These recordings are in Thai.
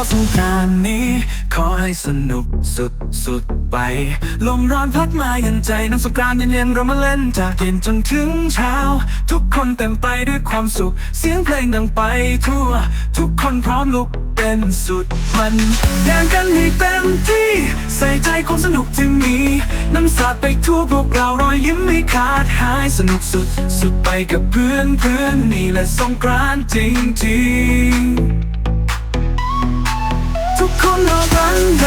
าวสงกรานนี้ ขอให้สนุกสุดสุดไป ลมร้อนพัดมาเย็นใจน้ำสงกรานเย็นๆเรามาเล่นจากเย็นจนถึงเช้า ทุกคนเต็มไปด้วยความสุข เสียงเพลงดังไปทั่ว ทุกคนพร้อมลุกเป็นสุดมันแดนกันให้เต็มที่ ใส่ใจความสนุกที่มี น้ำสาดไปทั่วพวกเรารอยยิ้มไม่ขาดหายสนุกสุด สุดไปกับเพื่อนเพื่อนนี่แหละสงกรานต์จริงๆ ทุกคนรอรันใด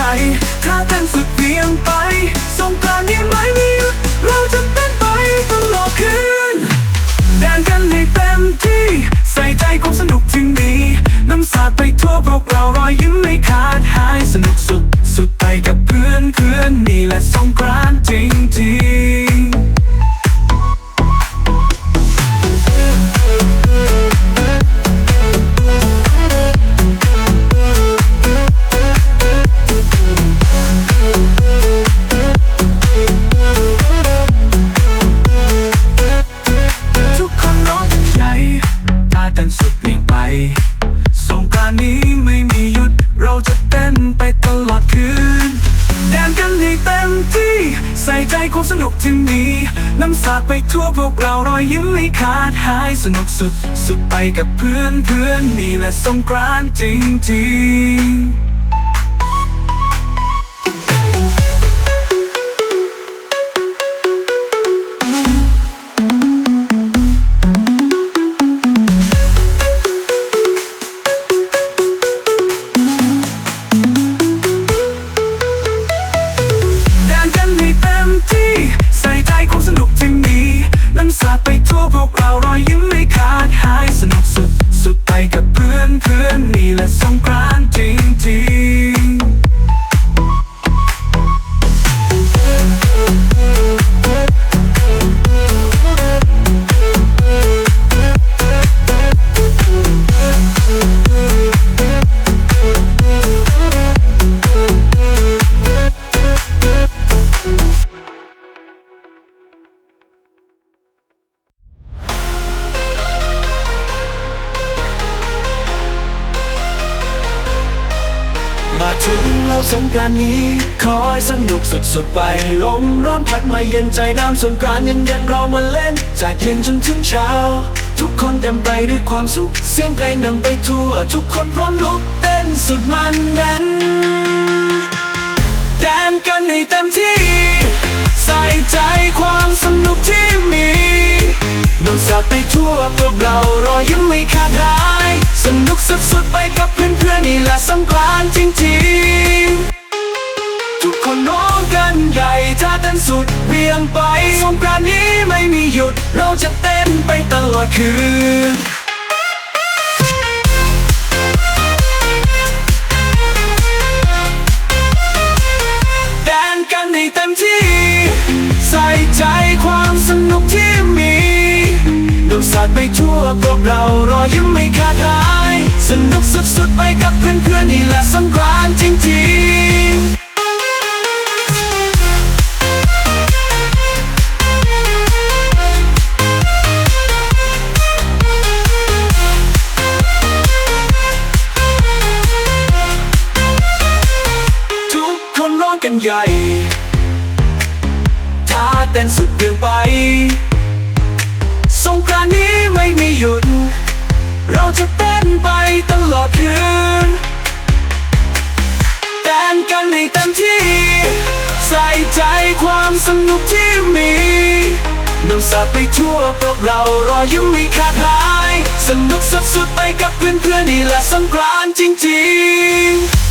ถ้าเต้นสุดเพียงไป สงกรานต์นี้ไม่มีหยุดเราจะเต้นไปตลอดคืนแดนกันให้เต็มที่ ใส่ใจความสนุกที่มีน้ำสาดไปทั่วพวกเรารอยยิ้มไม่ขาดหายสนุกสุด สนุกสุด สุดไปกับเพื่อนเพื่อนนี่แหละสงกรานต์จริงๆ สุดไปลมร้อนพัดมาเย็นใจน้ำสงกรานต์เย็นเรามาเล่น จากเย็นจนถึงเช้า ทุกคนเต็มไปด้วยความสุข เสียงเพลงดังไปทั่ว ทุกคนพร้อมลุกเต้นสุดมันแน่นแดนกันให้เต็มที่ ใส่ใจความสนุกที่มีโดนสาดไปทั่วพวกเรารอยยิ้มไม่ขาดหาย สนุกสุดๆไปกับเพื่อนๆนี่แหละสงกรานต์จริงๆ ทุกคนร้องกันใหญ่ถ้าเต้นสุดเวียงไปสงกรานนี้ไม่มีหยุด เราจะเต้นไปตลอดคืนแดนกันให้เต็มที่ ใส่ใจความสนุกที่มีดวงสาดไปทั่วพวกเรารอยยิ้มไม่ขาดหาย สนุกสุดๆไปกับเพื่อนๆนี่แหละสงกรานจริงๆ ใหญ่ถ้าเต้นสุดเกินไป สงกรานนี้ไม่มีหยุด เราจะเต้นไปตลอดคืนเต้นกันให้เต็มที่ ใส่ใจความสนุกที่มีน้ำสาดไปทั่วพวกเรารอยยิ้มไม่ขาดหาย สนุกสุดๆไปกับเพื่อนๆนี่แหละสงกรานต์จริงๆ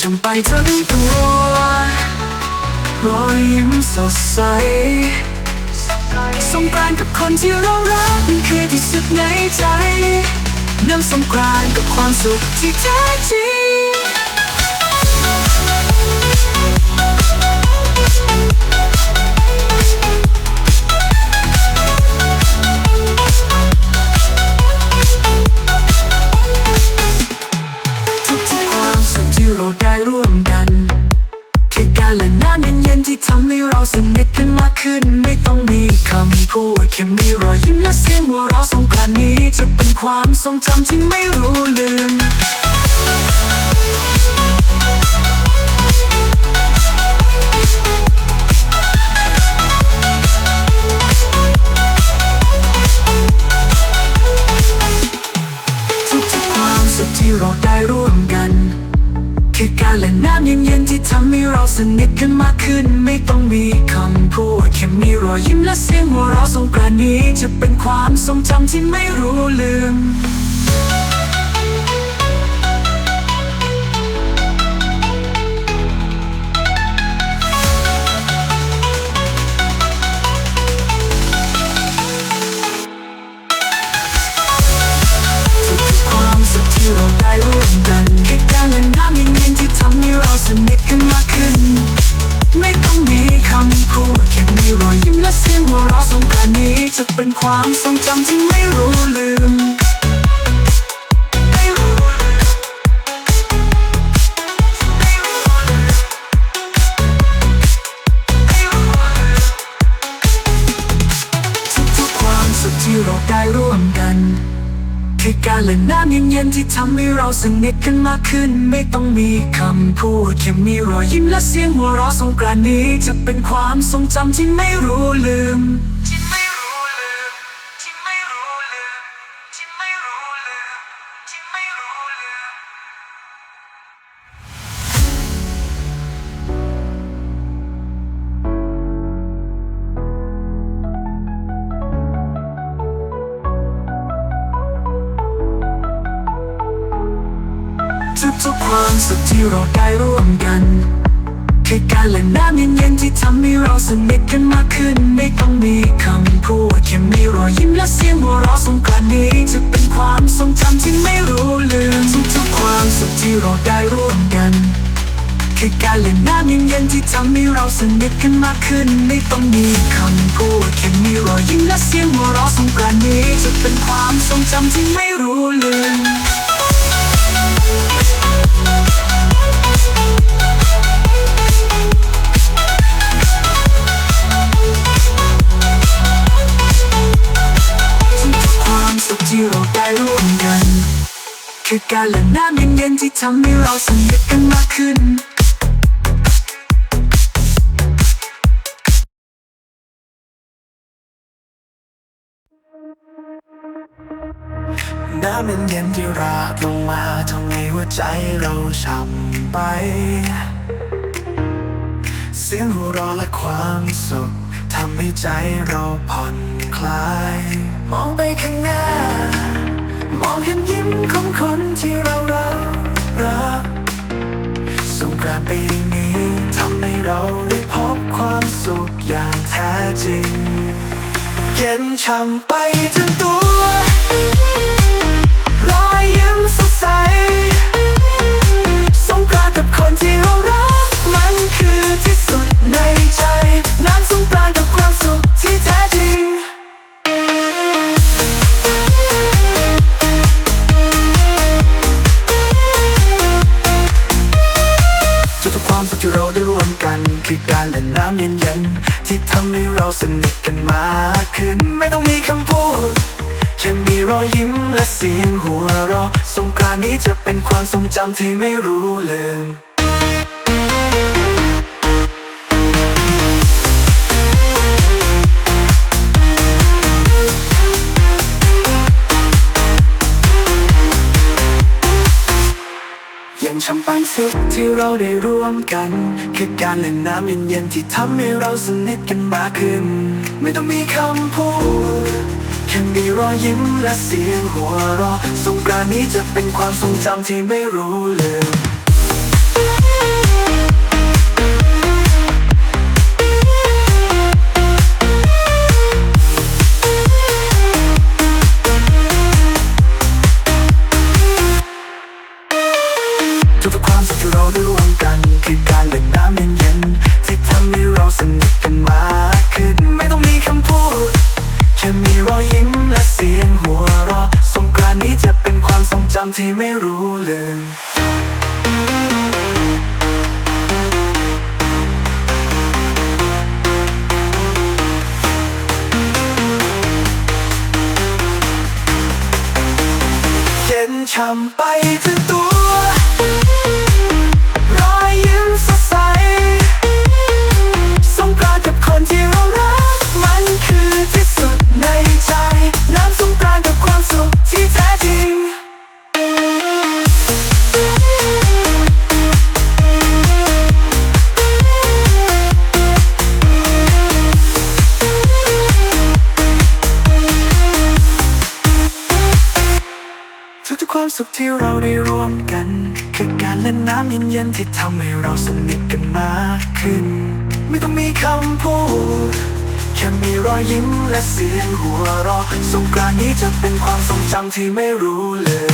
ฉันช่ำไปทั้งตัวรอยยิ้มสดใสสงกรานกับคนที่เรารักมันคือที่สุดในใจน้ำสงกรานกับความสุขที่แท้จริง ร่วมกันคือการเล่นน้ำเย็นๆที่ทำให้เราสนิทกันมากขึ้น ไม่ต้องมีคำพูดแค่มีรอยยิ้มและเสียงหัวเราะสงกรานต์นี้จะเป็นความทรงจำที่ไม่รู้ลืม อยยิ้มและเสียงหัวเราะสงกรานต์นี้ จะเป็นความทรงจำที่ไม่รู้ลืม จะเป็นความทรงจำที่ไม่รู้ลืมไม่รู้ลืมไม่รู้ลืมไม่รู้ลืมทุกๆความสุขที่เราได้ร่วมกันคือการเล่นน้ำเย็นๆที่ทำให้เราสนิทกันมากขึ้น ไม่ต้องมีคำพูดแค่มีรอยยิ้มและเสียงหัวเราะสงกรานต์นี้ จะเป็นความทรงจำที่ไม่รู้ลืม ขึ้นไม่ต้องมีคำพูดแค่มีรอยยิ้มและเสียงหัวเราะสงกรานต์นี้จะเป็นความทรงจำที่ไม่รู้ลืมความสุขที่เราได้ร่วมกัน คือการเล่นน้ำเย็นๆที่ทำให้เราสนิทกันมากขึ้น น้ำเย็นที่ราดลงมาทำให้หัวใจเราช้ำไป เสียงหัวเราะและความสุขทำให้ใจเราผ่อนคลาย มองไปข้างหน้า มองเห็นยิ้มของคนที่เรารักรักสงกรานต์ปีนี้ทำให้เราได้พบความสุขอย่างแท้จริง เย็นช่ำไปทั้งตัว รอยยิ้มสดใส สงกรานต์กับคนที่เรารัก มันคือที่สุดในใจ น้ำสงกรานต์กับความสุขที่แท้จริง ทุกๆความสุขที่เราได้ร่วมกัน คือการเล่นน้ำเย็นๆที่ทำให้เราสนิทกันมากขึ้น ไม่ต้องมีคำพูด จะมีรอยยิ้มและเสียงหัวเราะสงกรานนี้จะเป็นความทรงจำที่ไม่รู้ลืมยังช้ำปังสุขที่เราได้ร่วมกัน คือการเล่นน้ำเย็นๆที่ทำให้เราสนิทกันมากขึ้น ไม่ต้องมีคำพูด แค่มีรอยยิ้มและเสียงหัวเราะสงกรานต์นี้จะเป็นความทรงจำที่ไม่รู้ลืม คือการเล่นน้ำเย็นๆที่ทำให้เราสนิทกันมากขึ้น ไม่ต้องมีคำพูด แค่มีรอยยิ้มและเสียงหัวเราะสงกรานต์นี้จะเป็นความทรงจำที่ไม่รู้เลย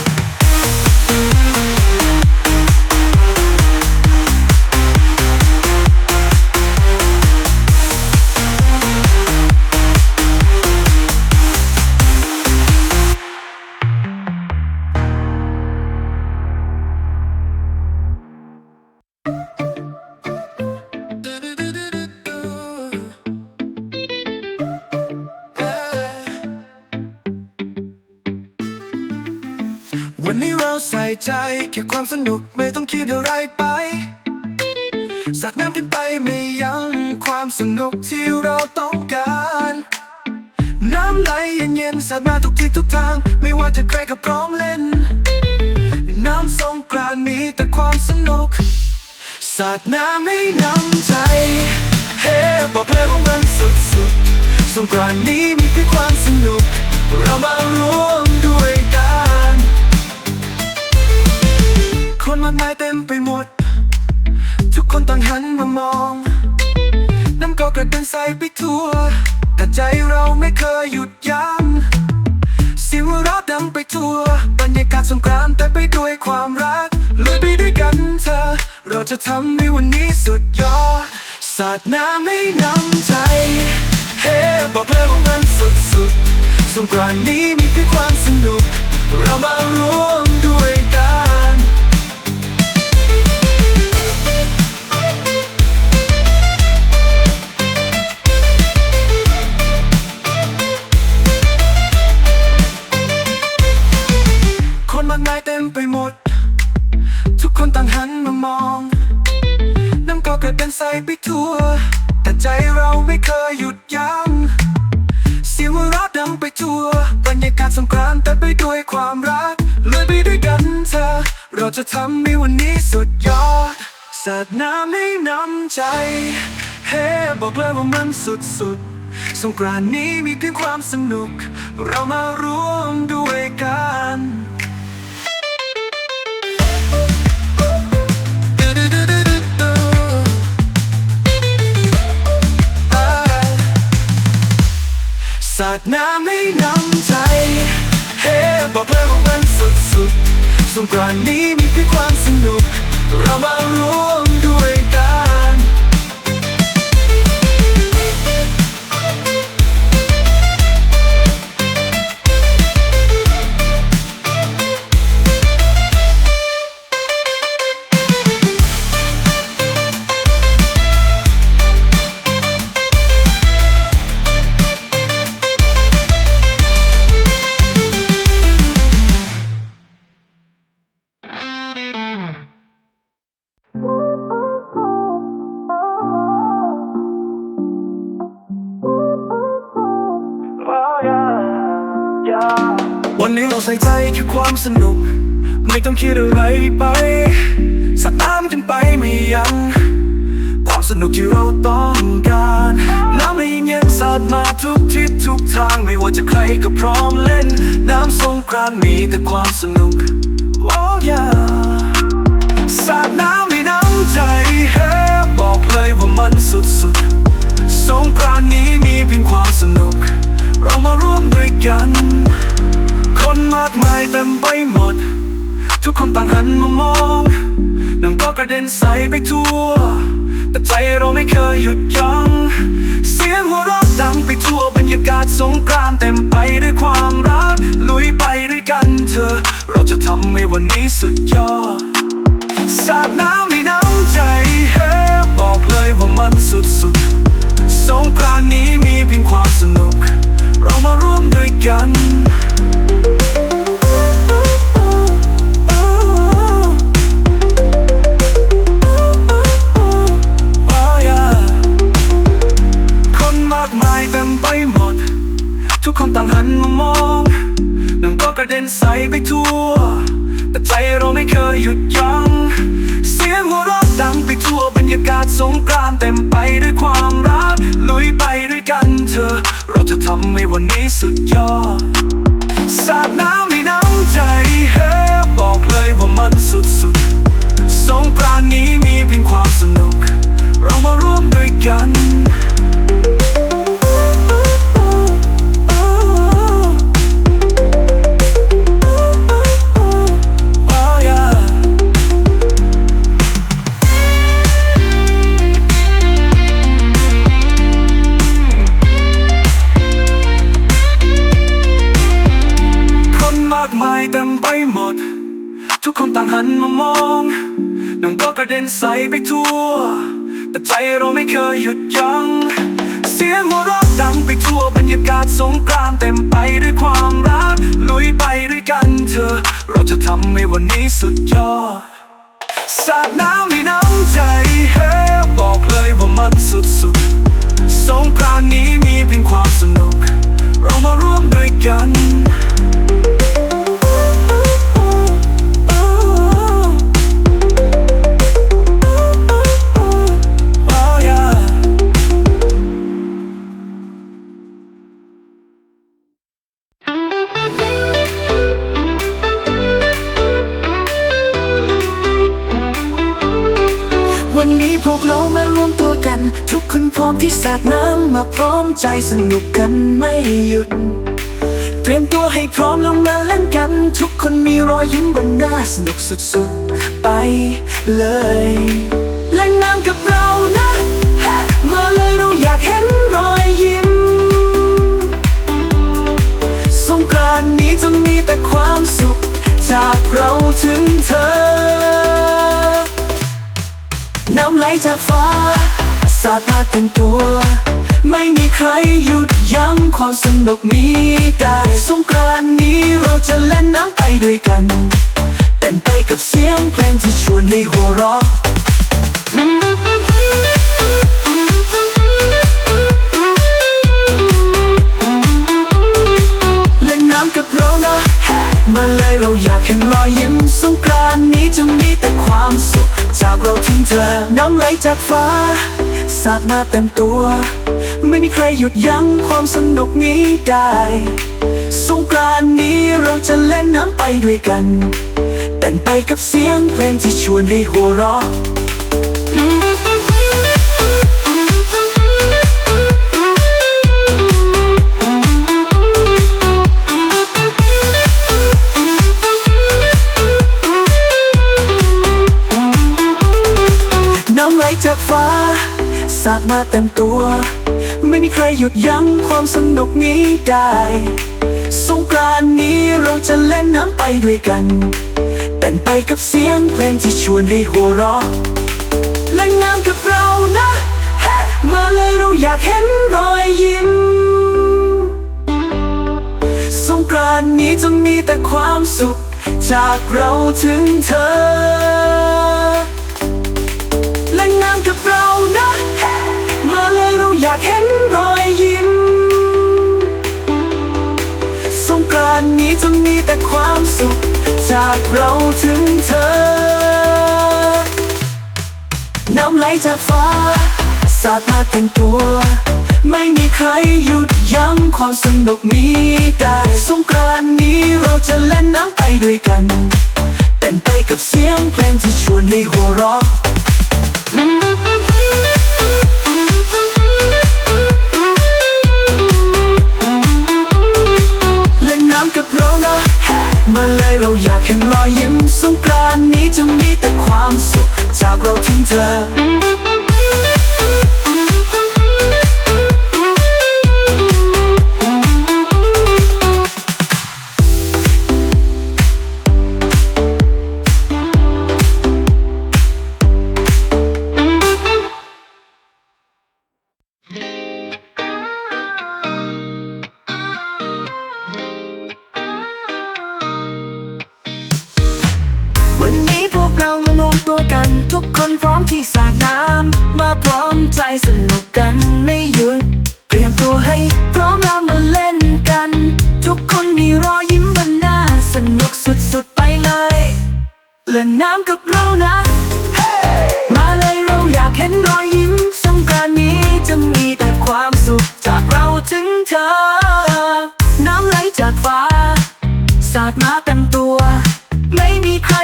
ใจ แค่ความสนุกไม่ต้องคิดอะไรไปสักน้ำกันไปไม่ยั้งความสนุกที่เราต้องการ น้ำไหลเย็นๆสาดมาทุกทิศทุกทาง ไม่ว่าจะใครก็พร้อมเล่น น้ำสงกรานต์มีแต่ความสนุกสาดน้ำให้น้ำใจ เฮ้บอกเลยว่ามันสุดๆสงกรานต์นี้มีแค่ความสนุก เรามาร่วมด้วยกัน คนมากมายเต็มไปหมด ทุกคนต่างหันมามอง น้ำก็กระเด็นใส่ไปทั่ว แต่ใจเราไม่เคยหยุดยัง้งเสียงหัวเราะดังไปทั่ว บรรยากาศสงกรานต์แต่ไปด้วยความรักเลยไปด้วยกันเธอ เราจะทำให้วันนี้สุดยอด สาดน้ำให้น้ำใจ เฮ้บอกเลยว่ามันสุดๆสงกรานต์นี้มีแค่ความสนุก เรามาร่วมด้วยกัน จะทำให้วันนี้สุดยอด สาดน้ำให้น้ำใจ เฮ้บอกเลยว่ามันสุดๆสงกรานต์นี้มีเพียงความสนุก เรามาร่วมด้วยกันสาดน้ำให้น้ำใจ เฮ้บอกเลยว่ามัน สงกรานต์นี้มีเพียงความสนุก เรามารู้ ทิศทุกทางไม่ว่าจะใครก็พร้อมเล่น น้ำสงกรานมีแต่ความสนุก oh yeah สาดน้ำในน้ำใจเฮ้บอกเลยว่ามันสุดๆสงกรานนี้มีเพียงความสนุก เรามาร่วมด้วยกัน คนมากมายเต็มไปหมด ทุกคนต่างหันมามองน้ำก็กระเด็นใส่ไปทั่ว แต่ใจเราไม่เคยหยุดยัง้งเสียงหัวเราะ ดังไปทั่วบรรยากาศสงกรานเต็มไปด้วยความรัก ลุยไปด้วยกันเธอ เราจะทำให้วันนี้สุดยอด สาดน้ำในน้ำใจเฮ้บอกเลยว่ามันสุดๆสงกรานนี้มีเพียงความสนุก เรามาร่วมด้วยกัน ให้วันนี้สุดยอด สาดน้ำในน้ำใจเฮ้บอกเลยว่ามันสุดๆสงกรานนี้มีเพียงความสนุก เรามาร่วมด้วยกันากมายเต็มไปหมด ทุกคนต่างหันมามองน้ำก็กระเด็นใส่ไปทั่ว แต่ใจเราไม่เคยหยุดยัง้ง เสียงหัวเราะดังไปทั่วบรรยากาศสงกรานเต็มไปด้วยความรัก ลุยไปด้วยกันเถอเราจะทำให้วันนี้สุดยอด สาดน้ำในน้ำใจเฮ้บอกเลยว่ามันสุดๆสงกรานนี้มีเพียงความสนุก เรามาร่วมด้วยกัน วันนี้พวกเรามารวมตัวกัน ทุกคนพร้อมที่สาดน้ำมาพร้อมใจสนุกกันไม่หยุด เตรียมตัวให้พร้อมลงมาเล่นกัน ทุกคนมีรอยยิ้มบนหน้าสนุกสุดๆ ไปเลยเล่นน้ำกับเรานะมาเลยเราอยากเห็นรอยยิ้ม สงกรานต์นี้จะมีแต่ความสุข จากเราถึงเธอ น้ำไหลจากฟ้า สาดมาเต็มตัว ไม่มีใครหยุดยั้งความสนุกนี้ได้สงกรานนี้เราจะเล่นน้ำไปด้วยกัน เต้นไปกับเสียงเพลงที่ชวนให้หัวเราะเล่นน้ำกับเรานะ มาเลยเราอยากเห็นรอยยิ้มสงกรานนี้จะมีแต่ความสุข จากเราถึงเธอ น้ำไหลจากฟ้า สาดมาเต็มตัว ไม่มีใครหยุดยั้งความสนุกนี้ได้ สงกรานนี้เราจะเล่นน้ำไปด้วยกัน แต่งไปกับเสียงเพลงที่ชวนให้หัวเราะ จากฟ้า สาดมาเต็มตัว ไม่มีใครหยุดยั้งความสนุกนี้ได้ สงกรานนี้เราจะเล่นน้ำไปด้วยกันเต้นไปกับเสียงเพลงที่ชวนให้หัวเราะเล่นน้ำกับเรานะเฮ้มาเลยเราอยากเห็นรอยยิ้ม สงกรานนี้จะมีแต่ความสุข จากเราถึงเธอ เล่นน้ำกับเรานะ มาเลยเราอยากเห็นรอยยิ้ม สงกรานต์นี้จะมีแต่ความสุข จากเราถึงเธอ น้ำไหลจากฟ้า สาดมาเต็มตัว ไม่มีใครหยุดยั้งความสนุกนี้ได้สงกรานต์นี้เราจะเล่นน้ำไปด้วยกันเต้นไปกับเสียงเพลงที่ชวนให้หัวเราะ มาเลยเราอยากเห็นรอยยิ้มสงกรานนี้จะมีแต่ความสุข จากเราถึงเธอ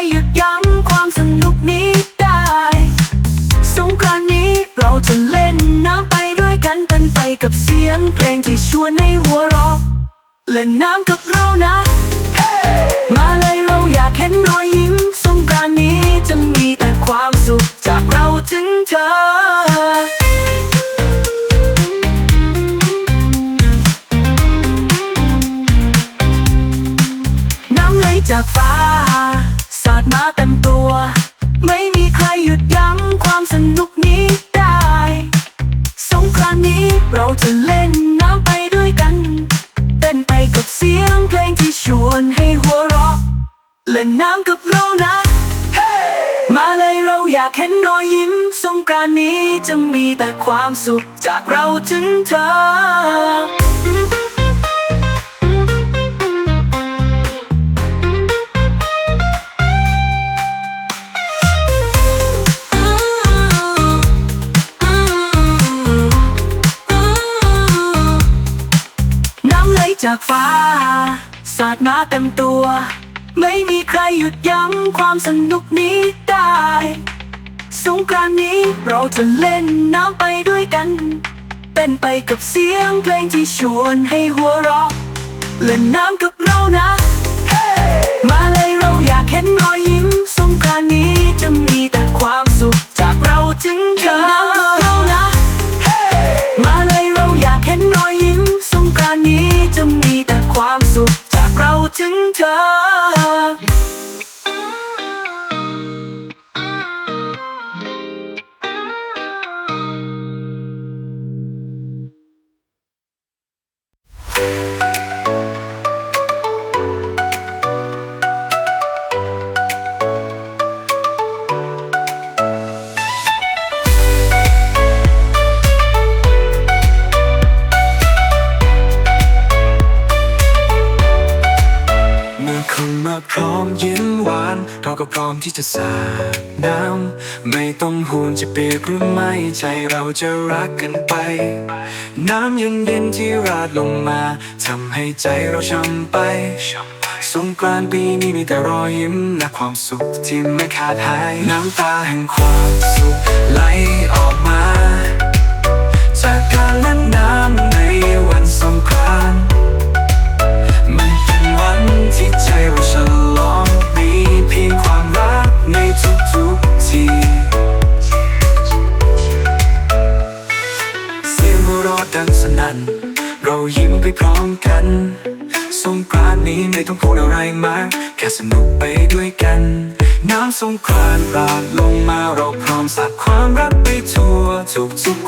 หยุดยั้งความสนุกนี้ได้ สงกรานต์นี้เราจะเล่นน้ำไปด้วยกันเป็นไปกับเสียงเพลงที่ชวนให้หัวเราะเล่นน้ำกับเรานะ มาเลยเราอยากเห็นรอยยิ้ม สงกรานต์นี้จะมีแต่ความสุขจากเราถึงเธอน้ำไหลจากฟ้า มาเต็มตัว ไม่มีใครหยุดยั้งความสนุกนี้ได้ สงกรานต์นี้เราจะเล่นน้ำไปด้วยกัน เต้นไปกับเสียงเพลงที่ชวนให้หัวเราะเล่นน้ำกับเรานะมาเลยเราอยากเห็นรอยยิ้ม สงกรานต์นี้จะมีแต่ความสุขจากเราถึงเธอ จากฟ้า สาดมาเต็มตัว ไม่มีใครหยุดยั้งความสนุกนี้ได้ สงกรานนี้เราจะเล่นน้ำไปด้วยกัน เป็นไปกับเสียงเพลงที่ชวนให้หัวเราะเล่นน้ำกับเรานะ มาเลยเราอยากเห็นรอยยิ้มสงกรานนี้จะมีแต่ความสุขจากเราถึงเธอ ถึงเธอ ที่จะสาดน้ำไม่ต้องห่วงจะเปียกหรือไม่ใจเราจะรักกันไป น้ำยังเย็นที่ราดลงมาทำให้ใจเราช่ำไปสงกรานต์ปีนี้มีแต่รอยยิ้มและความสุขที่ไม่ขาดหาย น้ำตาแห่งความสุขไหลออกมา จากการเล่นน้ำในวันสงกรานต์มันเป็นวันที่ใจเราฉลอ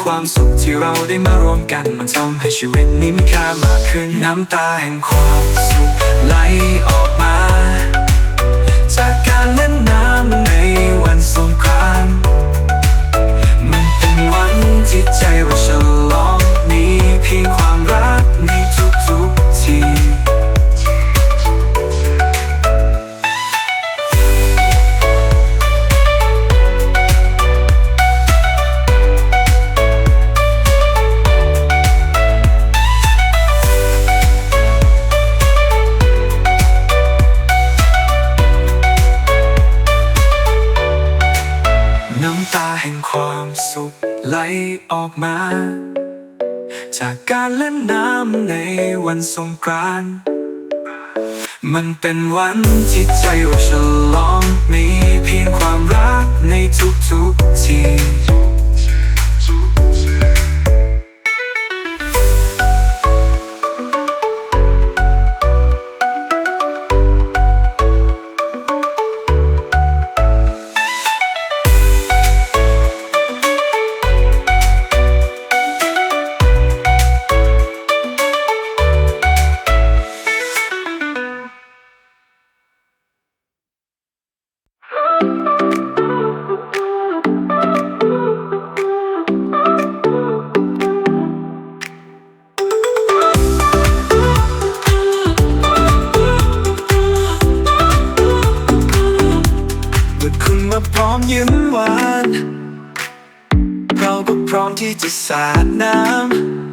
ความสุขที่เราได้มารวมกัน มันทำให้ชีวิตนี้มีค่ามากขึ้นน้ำตาแห่งความสุขไหลออกมา จากการเล่นน้ำในวันสงกรานต์มันเป็นวันที่ใจเราฉลองมีเพียงความ ออกมา จากการเล่นน้ำในวันสงกรานต์มันเป็นวันที่ใจเราฉลองมีเพียงความรักในทุกๆที จะสาดน้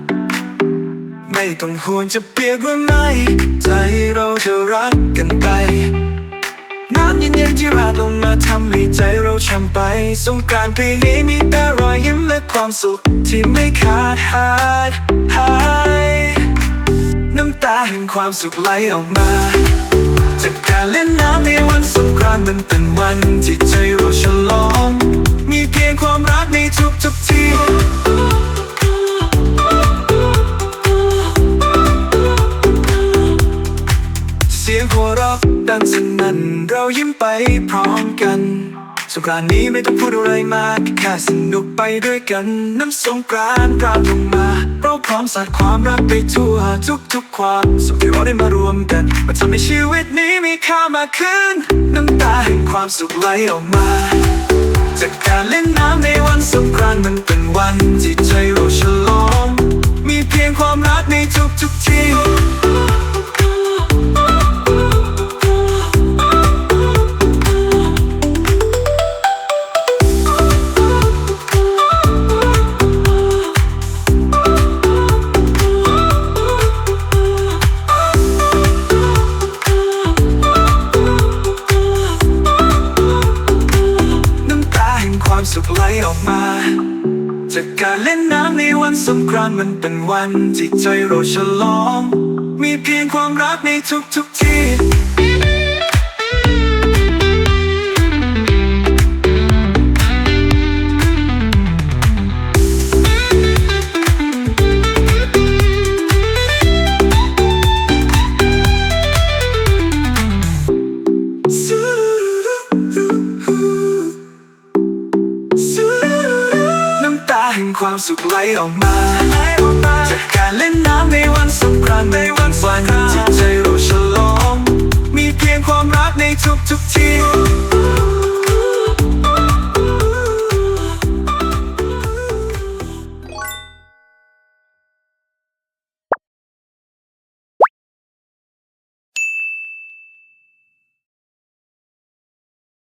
ำ ไม่ต้องห่วงจะเปียกหรือไม่ ใจเราจะรักกันไป น้ำเย็นๆที่ราดลงมาทำให้ใจเราช่ำไป สงกรานต์ปีนี้มีแต่รอยยิ้มและความสุข ที่ไม่ขาดหายหายน้ำตาแห่งความสุขไหลออกมาจากการเล่นน้ำในวันสงกรานต์มันเป็นวันที่ใจเราฉลอง มีเพียงความรักในทุกทุกๆทีเสียงหัวเราะดังสนั่นเรายิ้มไปพร้อมกันสงกรานนี้ไม่ต้องพูดอะไรมากแค่สนุกไปด้วยกัน น้ำสงกรานต์ราดลงมาเราพร้อมสาดความรักไปทั่วทุกทุกๆความสุขที่เราได้มารวมกันมาทำให้ชีวิตนี้มีค่ามากขึ้น น้ำตาแห่งความสุขไหลออกมา จากการเล่นน้ำในวันสงกรานต์มันเป็นวันที่ใจเราฉลอง มีเพียงความรักในทุกทุกๆที่ จากการเล่นน้ำในวันสงกรานต์มันเป็นวันที่ใจเราฉลอง มีเพียงความรักในทุกทุกๆที่ สุขไหลออกมาจากการเล่นน้ำในวันสงกรานต์ในวันสงกรานต์ที่ใจเราฉลอง มีเพียงความรักในทุกทุกๆที่